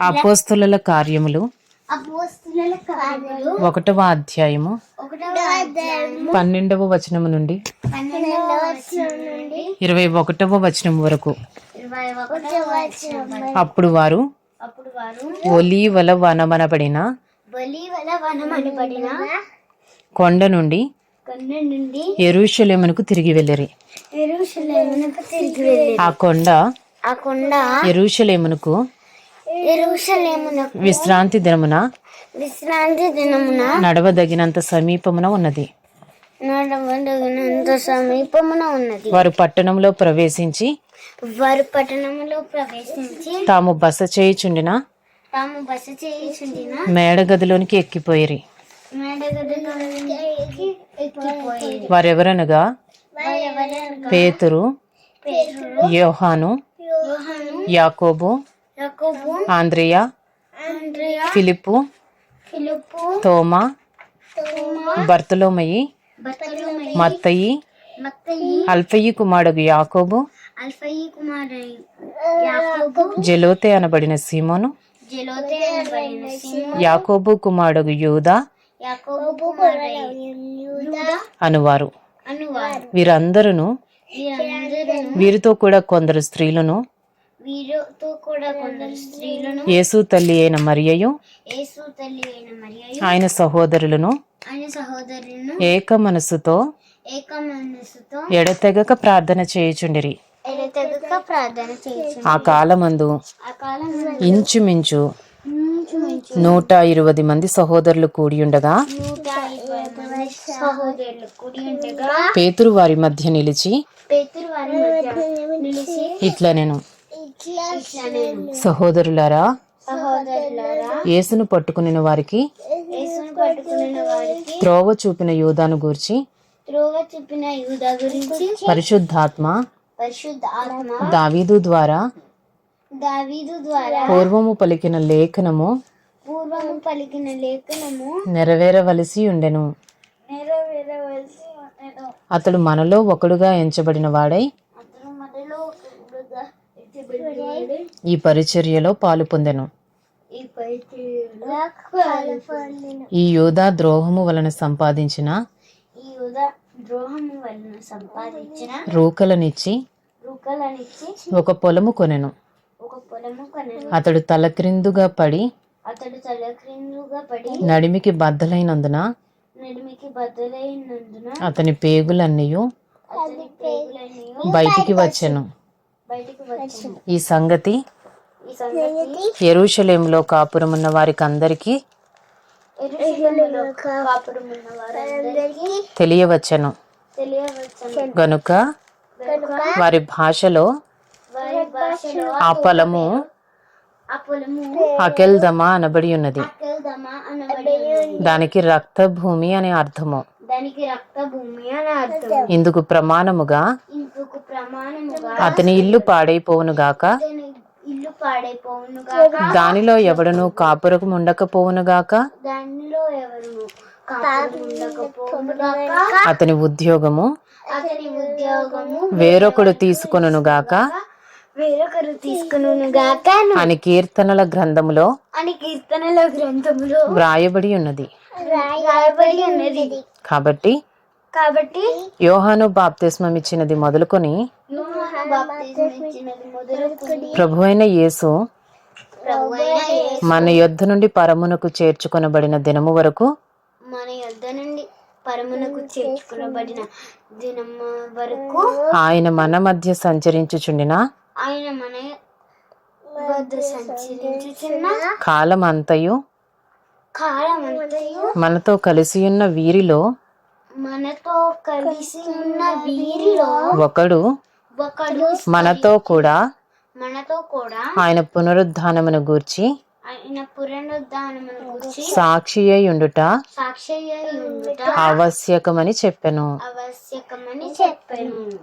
అపోస్తుల కార్యములు. ఒకటవ అధ్యాయము. పన్నెండవ వచనము నుండి. ఇరవై ఒకటవ వచనం వరకు. అప్పుడు వారు ఒలీవల వనమనబడిన కొండ నుండి ఎరుషలేమునకు తిరిగి వెళ్ళిరి. ఆ కొండ ఆ కొండ ఎరుషలేమునకు విశ్రాంతి దినమున విశ్రాంతి దినమున నడవదగినంత సమీపమున ఉన్నది. నడవదగినంత సమీపమున ఉన్నది. వారు పట్టణంలో ప్రవేశించి వారు పట్టణములో ప్రవేశించి తాము బస చేయుచుండిన తాము బస చేయుచుండిన మేడగదిలోనికి ఎక్కిపోయిరి. ఎక్కిపోయి వారెవరనగా పేతురు యోహాను యాకోబు ఆంద్రియ ఫిలిప్పు తోమా బర్తలోమయి మత్తయి అల్ఫయి కుమారుడు యాకోబు జెలోతే అనబడిన సీమోను యాకోబు కుమారుడు యూదా అనువారు. వీరందరూ వీరితో కూడా కొందరు స్త్రీలను వీరితో కూడా కొందరు స్త్రీలను యేసు తల్లి అయిన మరియయు యేసు తల్లి అయిన మరియు ఆయన సహోదరులను ఆయన సహోదరులను ఏక మనస్సుతో ఎడతెగక ప్రార్థన చేయుచుండిరి. ఎడతెగక ప్రార్థన చేయొచ్చు ఆ కాలమందు ఆ కాలం ఇంచుమించు నూట ఇరవై మంది సహోదరులు కూడి ఉండగా పేతురు వారి మధ్య నిలిచి ఇట్లా నేను సహోదరులారా యేసును పట్టుకుని వారికి త్రోవ చూపిన యూదాను గూర్చి పరిశుద్ధాత్మ దావీదు ద్వారా దావీదు ద్వారా పూర్వము పలికిన లేఖనము పూర్వము పలికిన లేఖనము నెరవేరవలసి ఉండెను. నెరవేరవలసి ఉండెను. అతడు మనలో ఒకడుగా ఎంచబడిన వాడై అతను మనలో ఒకడుగా ఎత్తబడినవాడు. ఈ పరిచర్యలో పాలు పొందెను. ఈ యుధ ద్రోహము వలన సంపాదించిన రూకలనిచ్చి ఒక పొలము కొనెను. అతడు తలక్రిందుగా పడి అతడు తల క్రిందుగా పడి నడిమికి బద్దలైనందున నడిమికి బద్దలైనందున అతని పేగులన్నీ బయటికి వచ్చాను. ఈ సంగతి ఎరుషలేంలో కాపురమున్న వారికి అందరికీ తెలియవచ్చెను. గనుక వారి భాషలో ఆ పొలము అకెల్దమా అనబడి ఉన్నది. దానికి రక్త భూమి అనే అర్థము ఇందుకు ప్రమాణముగా అతని ఇల్లు పాడైపోవునుగాక దానిలో ఎవడను కాపురకు ఉండకపోవునుగాక అతని ఉద్యోగము? వేరొకడు తీసుకొనుగాక వేరొకరు తీసుకును గాక? అని కీర్తనల గ్రంథములో అని కీర్తనల గ్రంథములో వ్రాయబడి ఉన్నది. రాయబడి ఉన్నది కాబట్టి కాబట్టి యోహాను బాప్తిస్మం ఇచ్చినది మొదలుకొని ప్రభు అయిన యేసు ప్రభువైన యేసు మన యొద్ధ నుండి పరమునకు చేర్చుకొనబడిన దినము వరకు మన యొద్ద నుండి పరమునకు చేర్చుకునబడిన దినము వరకు ఆయన మన మధ్య సంచరించుచుండిన? ఆయన మన వద్ద సంచరించుచున్న కాలం అంతయు కాలమంతయు మనతో కలిసి ఉన్న వీరిలో మనతో కలిసి ఉన్న వీరిలో ఒకడు మనతో కూడా మనతో కూడా ఆయన పునరుద్ధానమును గూర్చి ఆయన పునరుద్ధానమును గురించి సాక్షి అయి ఉండుట సాక్షి ఉండుట ఆవశ్యకమని చెప్పెను. ఆవశ్యకమని చెప్పాను.